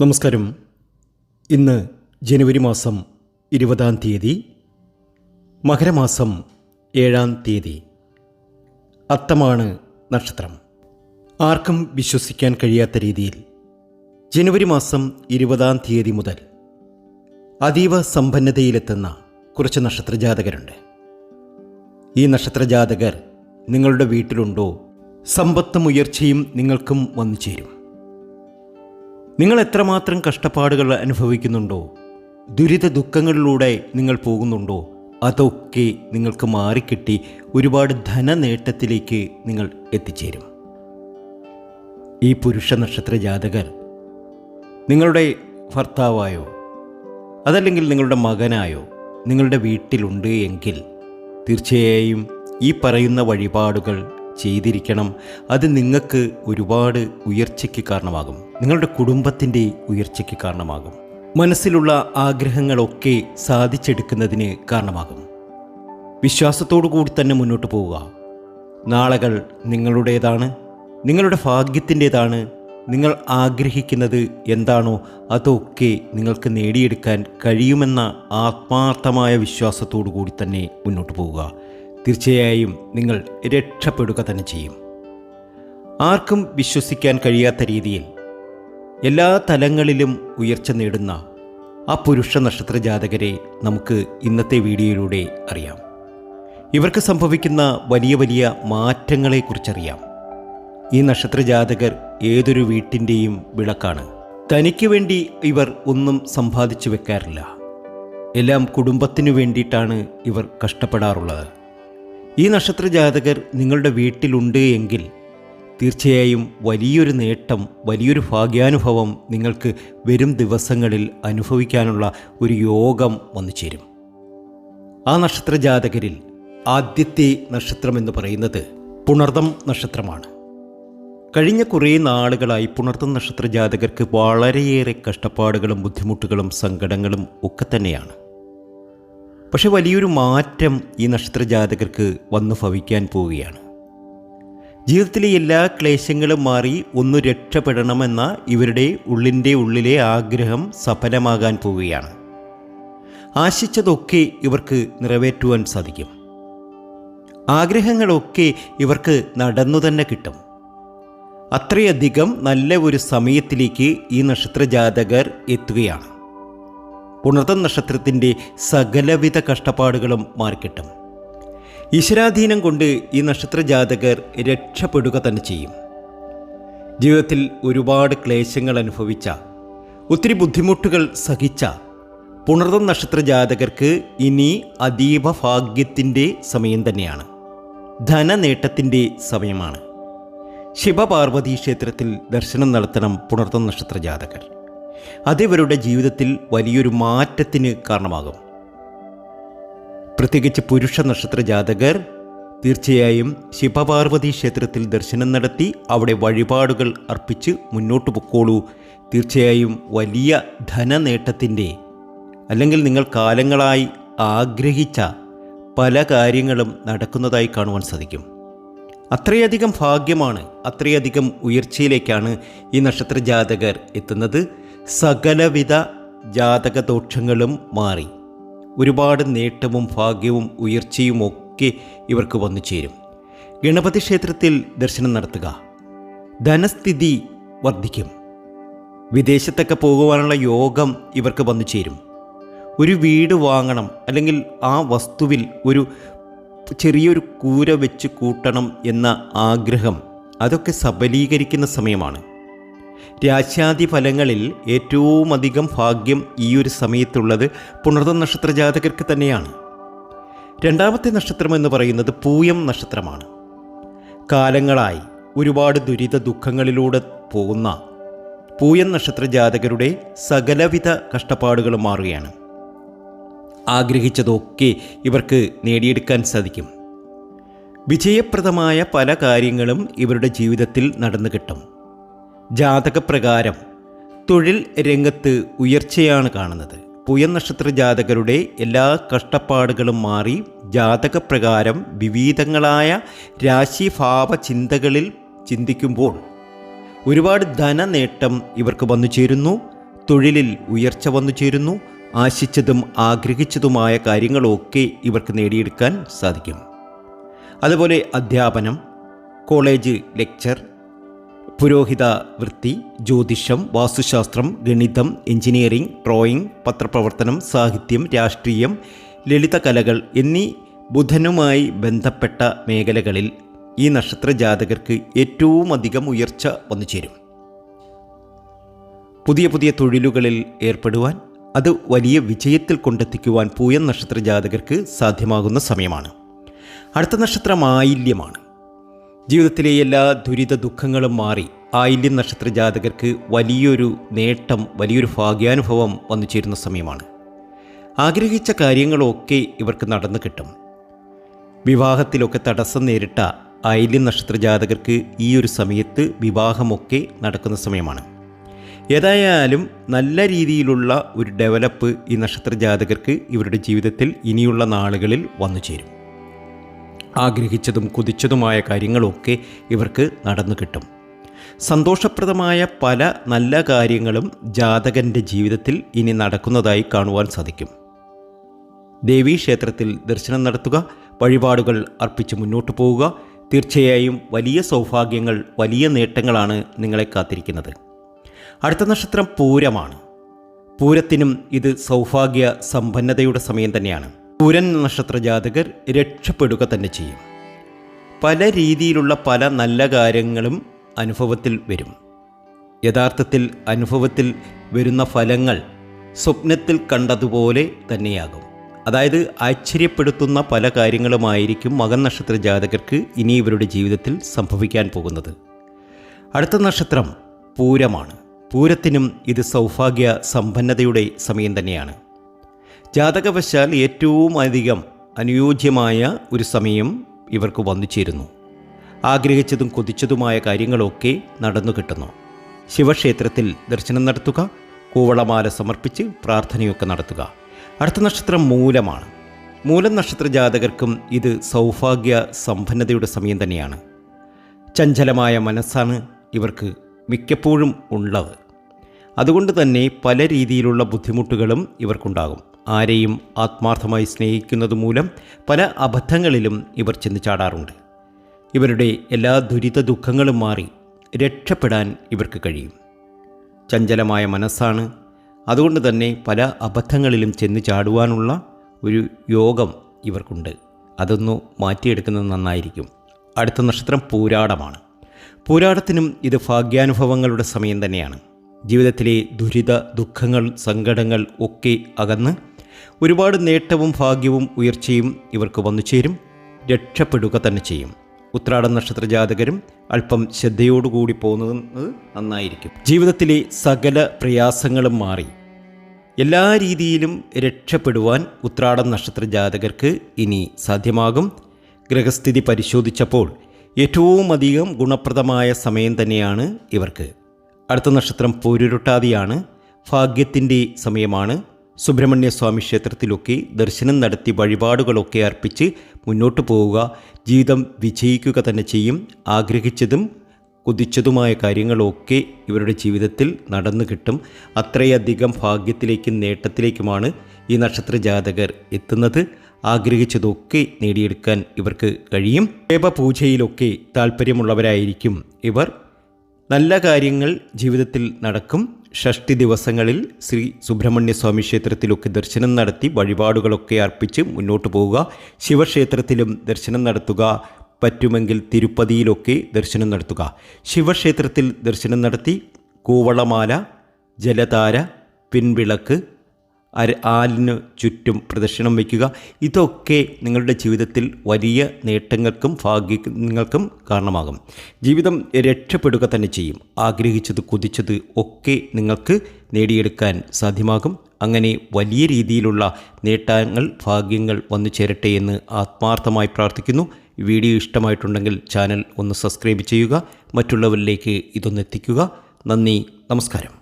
നമസ്കാരം. ഇന്ന് ജനുവരി മാസം ഇരുപതാം തീയതി മകരമാസം ഏഴാം തീയതി. അത്തമാണ് നക്ഷത്രം. ആർക്കും വിശ്വസിക്കാൻ കഴിയാത്ത രീതിയിൽ ജനുവരി മാസം ഇരുപതാം തീയതി മുതൽ അതീവ സമ്പന്നതയിലെത്തുന്ന കുറച്ച് നക്ഷത്രജാതകരുണ്ട്. ഈ നക്ഷത്രജാതകർ നിങ്ങളുടെ വീട്ടിലുണ്ടോ? സമ്പത്തും ഉയർച്ചയും നിങ്ങൾക്കും വന്നു ചേരും നിങ്ങൾ എത്രമാത്രം കഷ്ടപ്പാടുകൾ അനുഭവിക്കുന്നുണ്ടോ? ദുരിത ദുഃഖങ്ങളിലൂടെ നിങ്ങൾ പോകുന്നുണ്ടോ? അതൊക്കെ നിങ്ങൾക്ക് മാറിക്കിട്ടി ഒരുപാട് ധനനേട്ടത്തിലേക്ക് നിങ്ങൾ എത്തിച്ചേരും. ഈ പുരുഷ നക്ഷത്ര ജാതകർ നിങ്ങളുടെ ഭർത്താവായോ അതല്ലെങ്കിൽ നിങ്ങളുടെ മകനായോ നിങ്ങളുടെ വീട്ടിലുണ്ട് എങ്കിൽ തീർച്ചയായും ഈ പറയുന്ന വഴിപാടുകൾ ചെയ്തിരിക്കണം. അത് നിങ്ങൾക്ക് ഒരുപാട് ഉയർച്ചയ്ക്ക് കാരണമാകും. നിങ്ങളുടെ കുടുംബത്തിന്റെ ഉയർച്ചയ്ക്ക് കാരണമാകും. മനസ്സിലുള്ള ആഗ്രഹങ്ങളൊക്കെ സാധിച്ചെടുക്കുന്നതിന് കാരണമാകും. വിശ്വാസത്തോടു കൂടി തന്നെ മുന്നോട്ട് പോവുക. നാളകൾ നിങ്ങളുടേതാണ്. നിങ്ങളുടെ ഭാഗ്യത്തിന്റേതാണ്. നിങ്ങൾ ആഗ്രഹിക്കുന്നത് എന്താണോ അതൊക്കെ നിങ്ങൾക്ക് നേടിയെടുക്കാൻ കഴിയുമെന്ന ആത്മാർത്ഥമായ വിശ്വാസത്തോടു കൂടി തന്നെ മുന്നോട്ട് പോവുക. തീർച്ചയായും നിങ്ങൾ രക്ഷപ്പെടുക തന്നെ ചെയ്യും. ആർക്കും വിശ്വസിക്കാൻ കഴിയാത്ത രീതിയിൽ എല്ലാ തലങ്ങളിലും ഉയർച്ച നേടുന്ന ആ പുരുഷ നക്ഷത്ര ജാതകരെ നമുക്ക് ഇന്നത്തെ വീഡിയോയിലൂടെ അറിയാം. ഇവർക്ക് സംഭവിക്കുന്ന വലിയ വലിയ മാറ്റങ്ങളെക്കുറിച്ചറിയാം. ഈ നക്ഷത്ര ജാതകർ ഏതൊരു വീട്ടിന്റെയും വിളക്കാണ്. തനിക്ക് വേണ്ടി ഇവർ ഒന്നും സമ്പാദിച്ചു വെക്കാറില്ല. എല്ലാം കുടുംബത്തിനു വേണ്ടിയിട്ടാണ് ഇവർ കഷ്ടപ്പെടാറുള്ളത്. ഈ നക്ഷത്ര ജാതകർ നിങ്ങളുടെ വീട്ടിലുണ്ട് എങ്കിൽ തീർച്ചയായും വലിയൊരു നേട്ടം വലിയൊരു ഭാഗ്യാനുഭവം നിങ്ങൾക്ക് വരും ദിവസങ്ങളിൽ അനുഭവിക്കാനുള്ള ഒരു യോഗം വന്നു ചേരും. ആ നക്ഷത്ര ജാതകരിൽ ആദ്യത്തെ നക്ഷത്രം എന്ന് പറയുന്നത് പുണർതം നക്ഷത്രമാണ്. കഴിഞ്ഞ കുറേ നാളുകളായി പുണർത്തം നക്ഷത്ര ജാതകർക്ക് വളരെയേറെ കഷ്ടപ്പാടുകളും ബുദ്ധിമുട്ടുകളും സങ്കടങ്ങളും ഒക്കെ തന്നെയാണ്. പക്ഷെ വലിയൊരു മാറ്റം ഈ നക്ഷത്ര ജാതകർക്ക് വന്നു ഭവിക്കാൻ പോവുകയാണ്. ജീവിതത്തിലെ എല്ലാ ക്ലേശങ്ങളും മാറി ഒന്ന് രക്ഷപ്പെടണമെന്ന ഇവരുടെ ഉള്ളിന്റെ ഉള്ളിലെ ആഗ്രഹം സഫലമാകാൻ പോവുകയാണ്. ആശിച്ചതൊക്കെ ഇവർക്ക് നിറവേറ്റുവാൻ സാധിക്കും. ആഗ്രഹങ്ങളൊക്കെ ഇവർക്ക് നടന്നു തന്നെ കിട്ടും. അത്രയധികം നല്ല ഒരു സമയത്തിലേക്ക് ഈ നക്ഷത്ര ജാതകർ എത്തുകയാണ്. പുണർത്തം നക്ഷത്രത്തിന്റെ സകലവിധ കഷ്ടപ്പാടുകളും മാറിക്കിട്ടും. ഈശ്വരാധീനം കൊണ്ട് ഈ നക്ഷത്ര ജാതകർ രക്ഷപ്പെടുക തന്നെ ചെയ്യും. ജീവിതത്തിൽ ഒരുപാട് ക്ലേശങ്ങൾ അനുഭവിച്ച ഒത്തിരി ബുദ്ധിമുട്ടുകൾ സഹിച്ച പുണർതം നക്ഷത്ര ജാതകർക്ക് ഇനി അതീവ ഭാഗ്യത്തിന്റെ സമയം തന്നെയാണ്. ധനനേട്ടത്തിന്റെ സമയമാണ്. ശിവപാർവതി ക്ഷേത്രത്തിൽ ദർശനം നടത്തണം പുണർത്തം നക്ഷത്ര ജാതകർ അതിവരുടെ ജീവിതത്തിൽ വലിയൊരു മാറ്റത്തിന് കാരണമാകും. പ്രത്യേകിച്ച് പുരുഷ നക്ഷത്ര ജാതകർ തീർച്ചയായും ശിവപാർവതി ക്ഷേത്രത്തിൽ ദർശനം നടത്തി അവിടെ വഴിപാടുകൾ അർപ്പിച്ച് മുന്നോട്ട് പൊക്കോളൂ. തീർച്ചയായും വലിയ ധനനേട്ടത്തിന്റെ അല്ലെങ്കിൽ നിങ്ങൾ കാലങ്ങളായി ആഗ്രഹിച്ച പല കാര്യങ്ങളും നടക്കുന്നതായി കാണുവാൻ സാധിക്കും. അത്രയധികം ഭാഗ്യമാണ് അത്രയധികം ഉയർച്ചയിലേക്കാണ് ഈ നക്ഷത്ര ജാതകർ എത്തുന്നത്. സകലവിധ ജാതക ദോഷങ്ങളും മാറി. ഒരുപാട് നേട്ടവും ഭാഗ്യവും ഉയർച്ചയും ഒക്കെ ഇവർക്ക് വന്നു ചേരും. ഗണപതി ക്ഷേത്രത്തിൽ ദർശനം നടത്തുക. ധനസ്ഥിതി വർദ്ധിക്കും. വിദേശത്തൊക്കെ പോകുവാനുള്ള യോഗം ഇവർക്ക് വന്നു ചേരും. ഒരു വീട് വാങ്ങണം അല്ലെങ്കിൽ ആ വസ്തുവിൽ ഒരു ചെറിയൊരു കൂര വെച്ച് കൂട്ടണം എന്ന ആഗ്രഹം അതൊക്കെ സബലീകരിക്കുന്ന സമയമാണ്. രാശ്യാദി ഫലങ്ങളിൽ ഏറ്റവും അധികം ഭാഗ്യം ഈ ഒരു സമയത്തുള്ളത് പുണർത നക്ഷത്ര ജാതകർക്ക് തന്നെയാണ്. രണ്ടാമത്തെ നക്ഷത്രം എന്ന് പറയുന്നത് പൂയം നക്ഷത്രമാണ്. കാലങ്ങളായി ഒരുപാട് ദുരിത ദുഃഖങ്ങളിലൂടെ പോകുന്ന പൂയം നക്ഷത്ര ജാതകരുടെ സകലവിധ കഷ്ടപ്പാടുകളും മാറുകയാണ്. ആഗ്രഹിച്ചതൊക്കെ ഇവർക്ക് നേടിയെടുക്കാൻ സാധിക്കും. വിജയപ്രദമായ പല കാര്യങ്ങളും ഇവരുടെ ജീവിതത്തിൽ നടന്നു കിട്ടും ജാതകപ്രകാരം തൊഴിൽ രംഗത്ത് ഉയർച്ചയാണ് കാണുന്നത്. പുയൻ നക്ഷത്ര ജാതകരുടെ എല്ലാ കഷ്ടപ്പാടുകളും മാറി ജാതകപ്രകാരം വിവിധങ്ങളായ രാശിഭാവ ചിന്തകളിൽ ചിന്തിക്കുമ്പോൾ ഒരുപാട് ധനനേട്ടം ഇവർക്ക് വന്നു ചേരുന്നു. തൊഴിലിൽ ഉയർച്ച വന്നു ചേരുന്നു. ആശിച്ചതും ആഗ്രഹിച്ചതുമായ കാര്യങ്ങളൊക്കെ ഇവർക്ക് നേടിയെടുക്കാൻ സാധിക്കും. അതുപോലെ അധ്യാപനം കോളേജ് ലെക്ചർ പുരോഹിത വൃത്തി ജ്യോതിഷം വാസ്തുശാസ്ത്രം ഗണിതം എഞ്ചിനീയറിംഗ് ഡ്രോയിംഗ് പത്രപ്രവർത്തനം സാഹിത്യം രാഷ്ട്രീയം ലളിതകലകൾ എന്നീ ബുധനുമായി ബന്ധപ്പെട്ട മേഖലകളിൽ ഈ നക്ഷത്ര ജാതകർക്ക് ഏറ്റവും അധികം ഉയർച്ച വന്നു ചേരും പുതിയ പുതിയ തൊഴിലുകളിൽ ഏർപ്പെടുവാൻ അത് വലിയ വിജയത്തിൽ കൊണ്ടെത്തിക്കുവാൻ പൂയം നക്ഷത്ര ജാതകർക്ക് സാധ്യമാകുന്ന സമയമാണ്. അടുത്ത നക്ഷത്രം ആയില്യമാണ് ജീവിതത്തിലെ എല്ലാ ദുരിത ദുഃഖങ്ങളും മാറി ആയില്യം നക്ഷത്ര ജാതകർക്ക് വലിയൊരു നേട്ടം വലിയൊരു ഭാഗ്യാനുഭവം വന്നു ചേരുന്ന സമയമാണ്. ആഗ്രഹിച്ച കാര്യങ്ങളൊക്കെ ഇവർക്ക് നടന്നു കിട്ടും. വിവാഹത്തിലൊക്കെ തടസ്സം നേരിട്ട ആയില്യം നക്ഷത്ര ജാതകർക്ക് ഈ ഒരു സമയത്ത് വിവാഹമൊക്കെ നടക്കുന്ന സമയമാണ്. ഏതായാലും നല്ല രീതിയിലുള്ള ഒരു ഡെവലപ്പ് ഈ നക്ഷത്ര ജാതകർക്ക് ഇവരുടെ ജീവിതത്തിൽ ഇനിയുള്ള നാളുകളിൽ വന്നു ചേരും. ആഗ്രഹിച്ചതും കുതിച്ചതുമായ കാര്യങ്ങളൊക്കെ ഇവർക്ക് നടന്നു കിട്ടും. സന്തോഷപ്രദമായ പല നല്ല കാര്യങ്ങളും ജാതകന്റെ ജീവിതത്തിൽ ഇനി നടക്കുന്നതായി കാണുവാൻ സാധിക്കും. ദേവീക്ഷേത്രത്തിൽ ദർശനം നടത്തുക വഴിപാടുകൾ അർപ്പിച്ച് മുന്നോട്ട് പോവുക തീർച്ചയായും വലിയ സൗഭാഗ്യങ്ങൾ വലിയ നേട്ടങ്ങളാണ് നിങ്ങളെ കാത്തിരിക്കുന്നത്. അടുത്ത നക്ഷത്രം പൂരമാണ്. പൂരത്തിനും ഇത് സൗഭാഗ്യ സമ്പന്നതയുടെ സമയം തന്നെയാണ്. പൂരൻ നക്ഷത്ര ജാതകർ രക്ഷപ്പെടുക തന്നെ ചെയ്യും. പല രീതിയിലുള്ള പല നല്ല കാര്യങ്ങളും അനുഭവത്തിൽ വരും. യഥാർത്ഥത്തിൽ അനുഭവത്തിൽ വരുന്ന ഫലങ്ങൾ സ്വപ്നത്തിൽ കണ്ടതുപോലെ തന്നെയാകും. അതായത് ആശ്ചര്യപ്പെടുത്തുന്ന പല കാര്യങ്ങളുമായിരിക്കും മകൻ നക്ഷത്ര ജാതകർക്ക് ഇനി ഇവരുടെ ജീവിതത്തിൽ സംഭവിക്കാൻ പോകുന്നത്. അടുത്ത നക്ഷത്രം പൂരമാണ്. പൂരത്തിനും ഇത് സൗഭാഗ്യ സമ്പന്നതയുടെ സമയം തന്നെയാണ്. ജാതകവശാൽ ഏറ്റവും അധികം അനുയോജ്യമായ ഒരു സമയം ഇവർക്ക് വന്നു ചേരുന്നു ആഗ്രഹിച്ചതും കൊതിച്ചതുമായ കാര്യങ്ങളൊക്കെ നടന്നു കിട്ടുന്നു. ശിവക്ഷേത്രത്തിൽ ദർശനം നടത്തുക കൂവളമാല സമർപ്പിച്ച് പ്രാർത്ഥനയൊക്കെ നടത്തുക. അടുത്ത നക്ഷത്രം മൂലമാണ്. മൂലം നക്ഷത്ര ജാതകർക്കും ഇത് സൗഭാഗ്യ സമ്പന്നതയുടെ സമയം തന്നെയാണ്. ചഞ്ചലമായ മനസ്സാണ് ഇവർക്ക് മിക്കപ്പോഴും ഉള്ളത്. അതുകൊണ്ട് തന്നെ പല രീതിയിലുള്ള ബുദ്ധിമുട്ടുകളും ഇവർക്കുണ്ടാകും. ആരെയും ആത്മാർത്ഥമായി സ്നേഹിക്കുന്നത് മൂലം പല അബദ്ധങ്ങളിലും ഇവർ ചെന്ന് ചാടാറുണ്ട്. ഇവരുടെ എല്ലാ ദുരിത ദുഃഖങ്ങളും മാറി രക്ഷപ്പെടാൻ ഇവർക്ക് കഴിയും. ചഞ്ചലമായ മനസ്സാണ്. അതുകൊണ്ട് തന്നെ പല അബദ്ധങ്ങളിലും ചെന്ന് ചാടുവാനുള്ള ഒരു യോഗം ഇവർക്കുണ്ട്. അതൊന്നു മാറ്റിയെടുക്കുന്നത് നന്നായിരിക്കും. അടുത്ത നക്ഷത്രം പൂരാടമാണ്. പൂരാടത്തിനും ഇത് ഭാഗ്യാനുഭവങ്ങളുടെ സമയം തന്നെയാണ്. ജീവിതത്തിലെ ദുരിത ദുഃഖങ്ങൾ സങ്കടങ്ങൾ ഒക്കെ അകന്ന് ഒരുപാട് നേട്ടവും ഭാഗ്യവും ഉയർച്ചയും ഇവർക്ക് വന്നു ചേരും. രക്ഷപ്പെടുക തന്നെ ചെയ്യും. ഉത്രാട നക്ഷത്ര ജാതകരും അല്പം ശ്രദ്ധയോടുകൂടി പോകുന്നത് നന്നായിരിക്കും. ജീവിതത്തിലെ സകല പ്രയാസങ്ങളും മാറി. എല്ലാ രീതിയിലും രക്ഷപ്പെടുവാൻ ഉത്രാട നക്ഷത്ര ജാതകർക്ക് ഇനി സാധ്യമാകും. ഗ്രഹസ്ഥിതി പരിശോധിച്ചപ്പോൾ ഏറ്റവും അധികം ഗുണപ്രദമായ സമയം തന്നെയാണ് ഇവർക്ക്. അടുത്ത നക്ഷത്രം പൊരുരുട്ടാതിയാണ്. ഭാഗ്യത്തിന്റെ സമയമാണ്. സുബ്രഹ്മണ്യ സ്വാമി ക്ഷേത്രത്തിലൊക്കെ ദർശനം നടത്തി വഴിപാടുകളൊക്കെ അർപ്പിച്ച് മുന്നോട്ട് പോവുക ജീവിതം വിജയിക്കുക തന്നെ ചെയ്യും. ആഗ്രഹിച്ചതും കുതിച്ചതുമായ കാര്യങ്ങളൊക്കെ ഇവരുടെ ജീവിതത്തിൽ നടന്നു കിട്ടും. അത്രയധികം ഭാഗ്യത്തിലേക്കും നേട്ടത്തിലേക്കുമാണ് ഈ നക്ഷത്ര ജാതകർ എത്തുന്നത്. ആഗ്രഹിച്ചതൊക്കെ നേടിയെടുക്കാൻ ഇവർക്ക് കഴിയും. ദേവപൂജയിലൊക്കെ താല്പര്യമുള്ളവരായിരിക്കും ഇവർ. നല്ല കാര്യങ്ങൾ ജീവിതത്തിൽ നടക്കും. ഷഷ്ടി ദിവസങ്ങളിൽ ശ്രീ സുബ്രഹ്മണ്യ സ്വാമി ക്ഷേത്രത്തിലൊക്കെ ദർശനം നടത്തി വഴിപാടുകളൊക്കെ അർപ്പിച്ച് മുന്നോട്ട് പോവുക. ശിവക്ഷേത്രത്തിലും ദർശനം നടത്തുക. പറ്റുമെങ്കിൽ തിരുപ്പതിയിലൊക്കെ ദർശനം നടത്തുക. ശിവക്ഷേത്രത്തിൽ ദർശനം നടത്തി കൂവളമാല ജലതാര പിൻവിളക്ക് ആലിന് ചുറ്റും പ്രദക്ഷിണം വയ്ക്കുക. ഇതൊക്കെ നിങ്ങളുടെ ജീവിതത്തിൽ വലിയ നേട്ടങ്ങൾക്കും ഭാഗ്യങ്ങൾക്കും കാരണമാകും. ജീവിതം രക്ഷപ്പെടുക തന്നെ ചെയ്യും. ആഗ്രഹിച്ചത് കുതിച്ചത് ഒക്കെ നിങ്ങൾക്ക് നേടിയെടുക്കാൻ സാധ്യമാകും. അങ്ങനെ വലിയ രീതിയിലുള്ള നേട്ടങ്ങൾ ഭാഗ്യങ്ങൾ വന്നു ചേരട്ടെ എന്ന് ആത്മാർത്ഥമായി പ്രാർത്ഥിക്കുന്നു. വീഡിയോ ഇഷ്ടമായിട്ടുണ്ടെങ്കിൽ ചാനൽ ഒന്ന് സബ്സ്ക്രൈബ് ചെയ്യുക. മറ്റുള്ളവരിലേക്ക് ഇതൊന്നെത്തിക്കുക നന്ദി നമസ്കാരം.